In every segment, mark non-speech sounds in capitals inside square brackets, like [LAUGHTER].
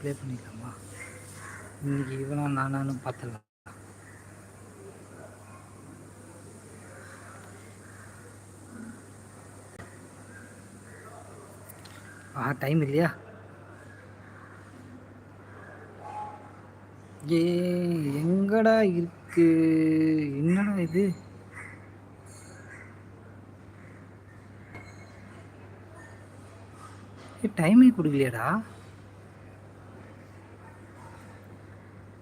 Play பண்ணிக்கலாமா? இன்னைக்கு இவனா நானானு பார்த்துடலாம். ஆ டைம் இல்லையா? ஏ எங்கடா இருக்கு? என்னடா இது? டைமே கொடுக்கலையாடா.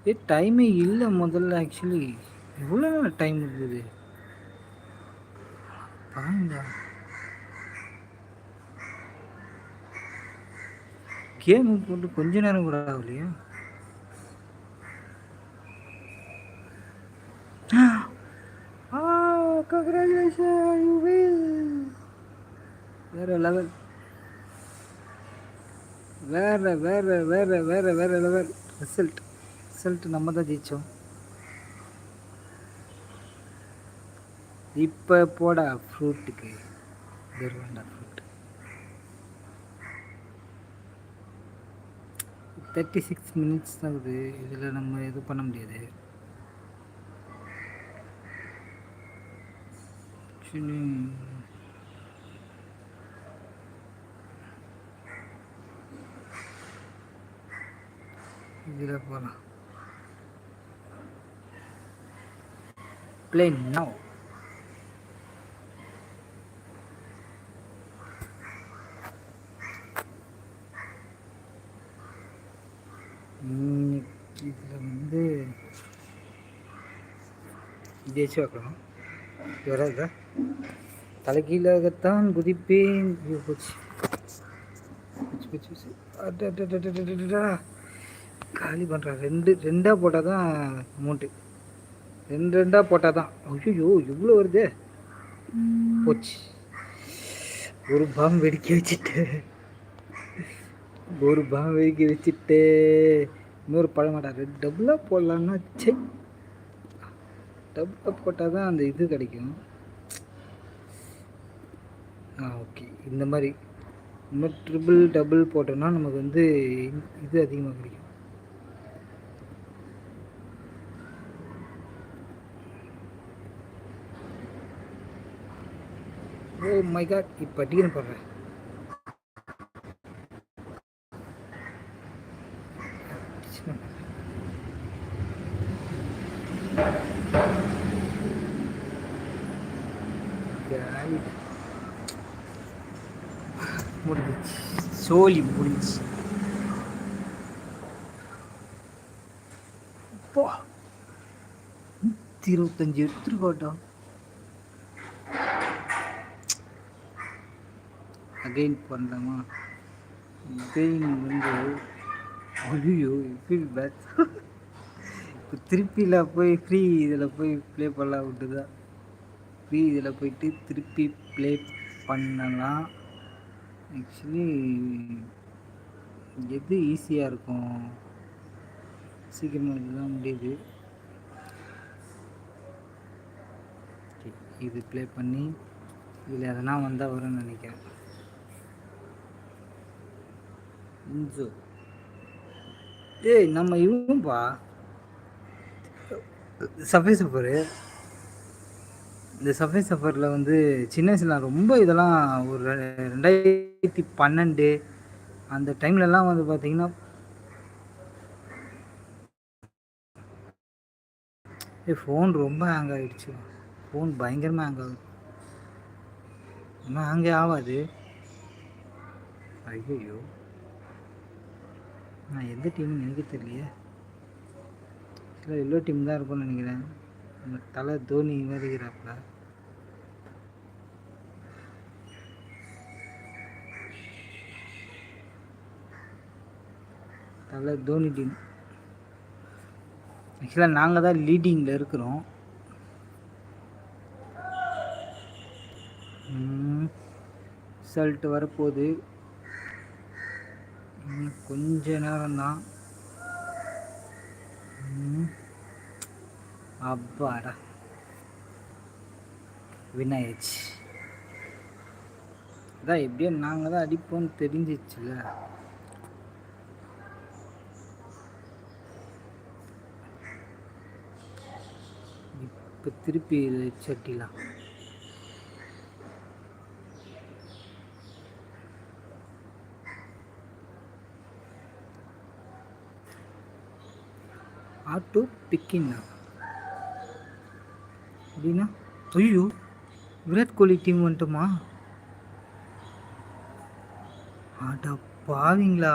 ஏ டைமே இல்லை முதல்ல ஆக்சுவலி எவ்வளோ டைம் இருக்குது. பாருங்க. கேமு போட்டு கொஞ்ச நேரம் கூட ஆகலையா? கங்க்ராச்சுலேஷன் யூ வில் வேற லெவல் வேற வேற வேற வேற வேற லெவல் ரிசல்ட் ரிசல்ட் நம்ம தான் ஜெயிச்சோம். இப்போ போடா ஃப்ரூட்டுக்கு வேண்டா ஃப்ரூட் தேர்ட்டி சிக்ஸ் மினிட்ஸ் தான் இதில் நம்ம எதுவும் பண்ண முடியாது. ஆக்சுவலி இதில் போகலாம் play now. இதில் வந்து இது வச்சு வைக்கணும் வராதா? தலைகீழாகத்தான் குதிப்பேன். ஐயோ போச்சு. காலி பண்ணுறேன் ரெண்டு ரெண்டாக போட்டால் தான் அமௌண்ட்டு ரெண்டு ரெண்டாக போட்டால் தான் ஐயோ இவ்வளோ வருது போச்சு. ஒரு பாம் வெடிக்க வச்சுட்டு ஒரு பாம் வெடிக்க வச்சுட்டு இன்னொரு பழமாட்டா ரெண்டு டபுளாக போடலான்னா சே டபுளாக போட்டால் தான் அந்த இது கிடைக்கும். ஆ ஓகே. இந்த மாதிரி. மாதிரி ட்ரிபிள் டபுள் போட்டோம்னா நமக்கு வந்து இது அதிகமாக கிடைக்கும். Oh ஓ மை காட் இப்போ டீன் போடுறேன். முடிஞ்சிச்சு சோழி முடிஞ்சு போ. நூற்றி இருபத்தஞ்சி எடுத்துருக்கோட்டம் கெயின் பண்ணலாமா? கெயின் வந்து ஐயோ இப்படி பேட் இப்போ திருப்பியில் போய் ஃப்ரீ இதில் போய் ப்ளே பண்ணலாம் விட்டுதா ஃப்ரீ இதில் போயிட்டு திருப்பி ப்ளே பண்ணலாம். ஆக்சுவலி எது ஈஸியாக இருக்கும்? சீக்கிரமாக இதுதான் முடியுது. இது ப்ளே பண்ணி இதில் எதனா வந்தால் வரும்னு நினைக்கிறேன். இன்சோ ஏய் நம்ம இவங்கப்பா சஃபை சஃபரு. இந்த சஃபை சஃபரில் வந்து சின்ன வயசுல ரொம்ப இதெல்லாம் ஒரு ரெ- ரெண்டாயிரத்தி பன்னெண்டு அந்த டைம்லலாம் வந்து பார்த்தீங்கன்னா ஏ ஃபோன் ரொம்ப ஹேங் ஆகிடுச்சு ஃபோன் பயங்கரமாக ஹேங் ஆகுது. இன்னும் ஹேங்கே ஆகாது. ஐயோ நான் எந்த டீம்னு நினைக்க தெரியலையே. இல்லை எல்லோ டீம் தான் இருக்கும்னு நினைக்கிறேன். நம்ம தலை தோனி மாதிரி இருக்கிறாப்புல. தலை தோனி டீம் ஆக்சுவலாக நாங்கள் தான் லீடிங்கில் இருக்கிறோம். ரிசல்ட் வரப்போகுது. கொஞ்ச நேரம்தான். அப்பாடா. வினாயிடுச்சு அதான் எப்படியோ நாங்கள் தான் அடிப்போம்னு தெரிஞ்சிச்சுல. இப்போ திருப்பி சட்டிலாம் ஆட்டோ பிக்கின்னா அப்படின்னா ஐயோ விராட் கோலி டீம் வந்துட்டுமா? அட பாவிங்களா.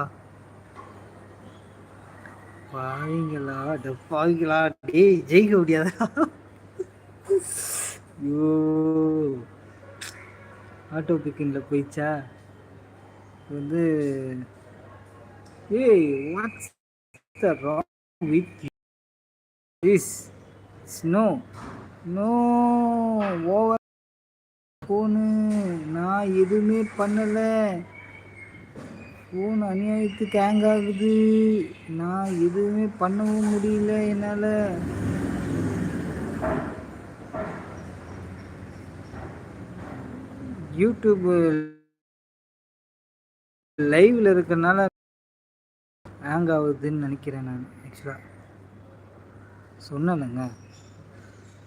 பாவிங்களா அட பாவிங்களா. டேய் ஜெயிக்க முடியாதா? ஐயோ. ஆட்டோ பிக்கிங்கில் போயிடுச்சா? வந்து ஏய் what's the wrong with is snow no over phone நான் எதுவுமே பண்ணலை. ஃபோன் அநியாயத்துக்கு ஹேங் ஆகுது. நான் எதுவுமே பண்ணவும் முடியல என்னால். யூடியூப் லைவில் இருக்கிறனால ஹேங் ஆகுதுன்னு நினைக்கிறேன் நான் ஆக்சுவலாக சொன்னேனுங்க.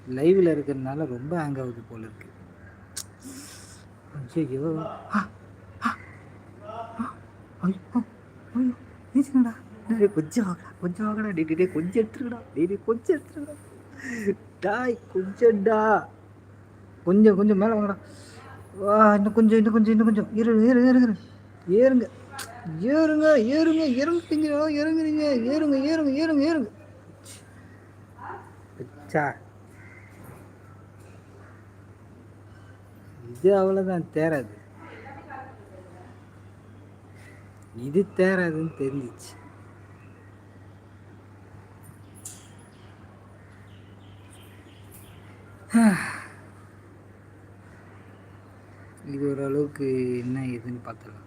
லைவில் இருக்கிறதுனால ரொம்ப ஹேங் ஆகுது போல இருக்கு. ஐயோ ஆ, ஆ, ஆ, ஐயோ, ஐயோ, நீச்சுங்கடா. டேய், டேய், கொஞ்சம் வாங்கடா கொஞ்சம் வாங்கடா. டே டே கொஞ்சம் எடுத்துருக்கடா டே கொஞ்சம் எடுத்துருக்கடா டாய் கொஞ்சம்டா. கொஞ்சம் கொஞ்சம் மேலே வாங்கடா. வா இன்னும் கொஞ்சம் இன்னும் கொஞ்சம் இன்னும் கொஞ்சம். ஏறு ஏறு ஏறு ஏறுங்க ஏறுங்க. ஏறுங்க ஏறுங்க இறங்குறீங்க இறங்குறீங்க. ஏறுங்க ஏறுங்க ஏறுங்க ஏறுங்க. பிச்சா இது அவ்வளோதான் தேராது இது தேராதுன்னு தெரிஞ்சிச்சு. [SIGHS] இது ஓரளவுக்கு என்ன ஏதுன்னு பார்த்துக்கலாம்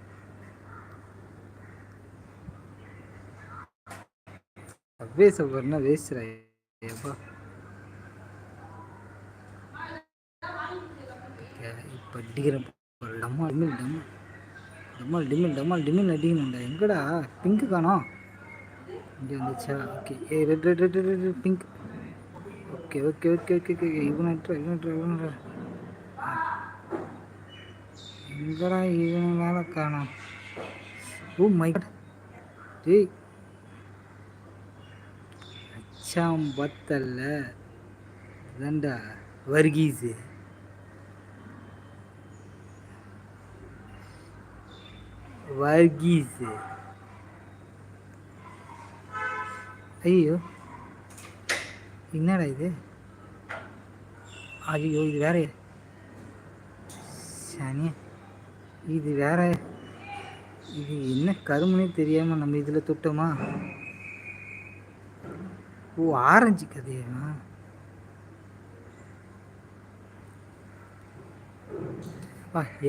சப்வே சஃபர்னா வேஸ்ட் எப்பா இப்போ அடிக்கிறேன் டம்மால் டிமில் டம்மால் டம்மால் டிமில் டம்மால் டிமில் அடிக்கணும்டா எங்கடா? பிங்க்கு காணோம் இங்கே வந்துச்சா? ஓகே ஏ red red red red red pink okay okay okay okay okay இவன் இவன் இவனட்ரா எங்கடா இவன் மேலே காணோம் ஓ மை டேய். அச்சாம் பத்தல்ல. இதண்டா வர்கீஸு. வர்கீஸ் ஐயோ என்னடா இது? ஐயோ இது வேற. சனியா இது வேற. இது என்ன கருமனே தெரியாமல் நம்ம இதில் தொட்டோமா? ஓ ஆரஞ்சு கதையா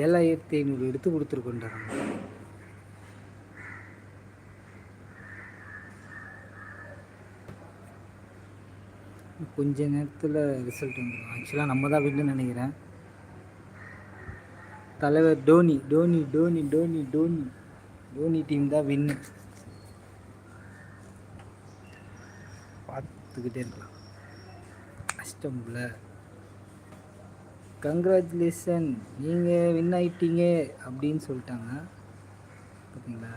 ஏழாயிரத்தி ஐநூறு எடுத்து கொடுத்துருக்கோன்றாங்க கொஞ்ச நேரத்தில் ரிசல்ட் வந்துடும் ஆக்சுவலாக நம்ம தான் வின்னு நினைக்கிறேன். தலைவர் டோனி டோனி டோனி டோனி டோனி டோனி டீம் தான் வின்னு பார்த்துக்கிட்டே இருக்கலாம். கஷ்டம்ல கங்க்ராச்சுலேஷன் நீங்கள் வின் ஆகிட்டீங்க அப்படின்னு சொல்லிட்டாங்க. பார்த்தீங்களா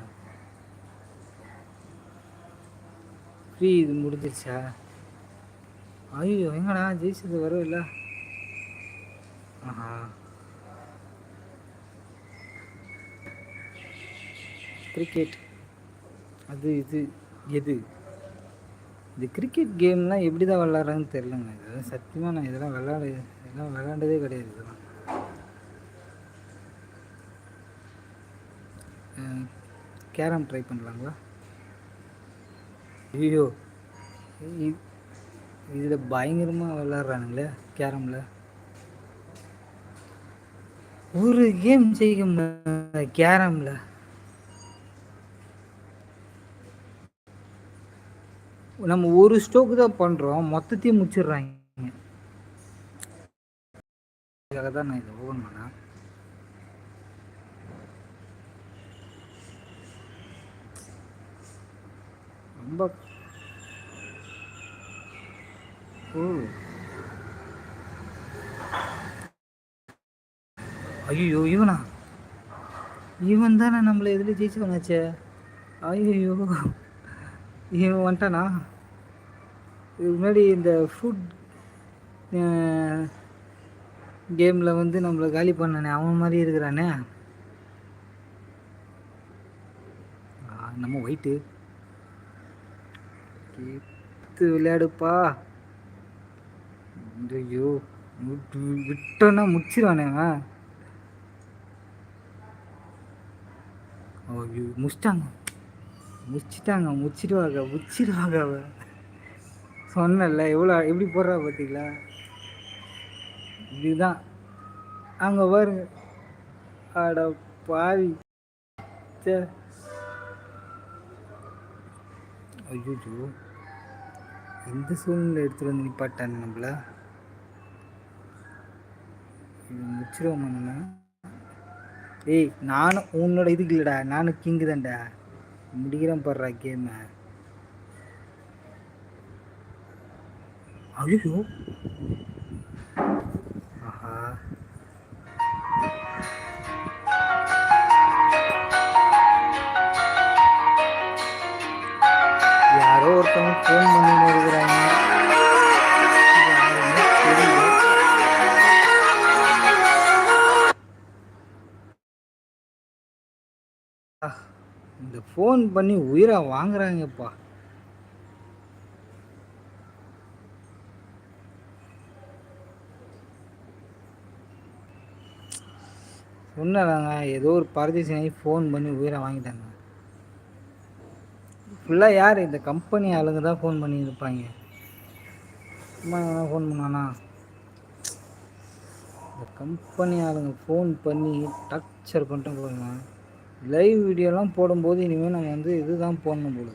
ஃப்ரீ இது முடிஞ்சிருச்சா? ஐயோ எங்கடா ஜெயிச்சது வரும் ஆஹா. கிரிக்கெட் அது இது எது? இந்த கிரிக்கெட் கேம்லாம் எப்படி தான் விளாட்றாங்கன்னு தெரிலங்க இதெல்லாம் சத்தியமாக நான் இதெல்லாம் விளாட இதெல்லாம் விளாண்டதே கிடையாது இதெல்லாம். கேரம் ட்ரை பண்ணலாங்களா? ஐயோ. இதில் பயங்கரமாக விளாட்றானுங்களே கேரமில். ஒரு கேம் ஜெயிக்க முடியல கேரமில். நம்ம ஒரு ஸ்டோக்கு தான் பண்ணுறோம் மொத்தத்தையும் முடிச்சிடுறாங்க. அதுக்காக தான் நான் இதை ஓபன் பண்ணேன். ரொம்ப ஐயோ இவனா? இவன் தானே நம்மளை எதில் ஜெயிச்சவனாச்சே ஐயோ இவன் வந்துட்டானா? இதுக்கு முன்னாடி இந்த ஃபுட் கேமில் வந்து நம்மளை காலி பண்ணானே அவன் மாதிரி இருக்கிறானே? நம்ம ஒயிட்டு கேத்து விளையாடுப்பா. ஐயோ விட்டு- விட்டோன்னா முடிச்சிருவானே அவன். ஐயோ முடிச்சிட்டாங்க முடிச்சிட்டாங்க முடிச்சிடுவாங்க முடிச்சிடுவாங்க அவ சொன்னல எவ்வளோ எப்படி போடுறா பார்த்தீங்களா? இதுதான். அங்கே பாருங்க. அட பாவி. ச்சே. ஐயோ எந்த சூழ்நிலை எடுத்துகிட்டு வந்து நிப்பாட்டாங்க நம்மள? இது முடிச்சிருவோமா நம்ம ஏய் நானும் உன்னோட இதுக்கு இல்லைடா. நானும் கிங்கு தான்டா. முடிக்கிறேன் பாடுறா கேமை ஐயோ இந்த ஃபோன் பண்ணி உயிரை வாங்குறாங்கப்பா. சொன்னாங்க ஏதோ ஒரு பரதேசி ஃபோன் பண்ணி உயிரை வாங்கிட்டாங்க. ஃபுல்லாக யார்? இந்த கம்பெனி ஆளுங்க தான் ஃபோன் பண்ணி இருப்பாங்க சும்மா ஃபோன் பண்ணானா? இந்த கம்பெனி ஆளுங்க ஃபோன் பண்ணி டார்ச்சர் பண்ணிட்டு போகிறாங்க லைவ் வீடியோலாம் போடும்போது இனிமேல் நம்ம வந்து இதுதான் போடணும் போல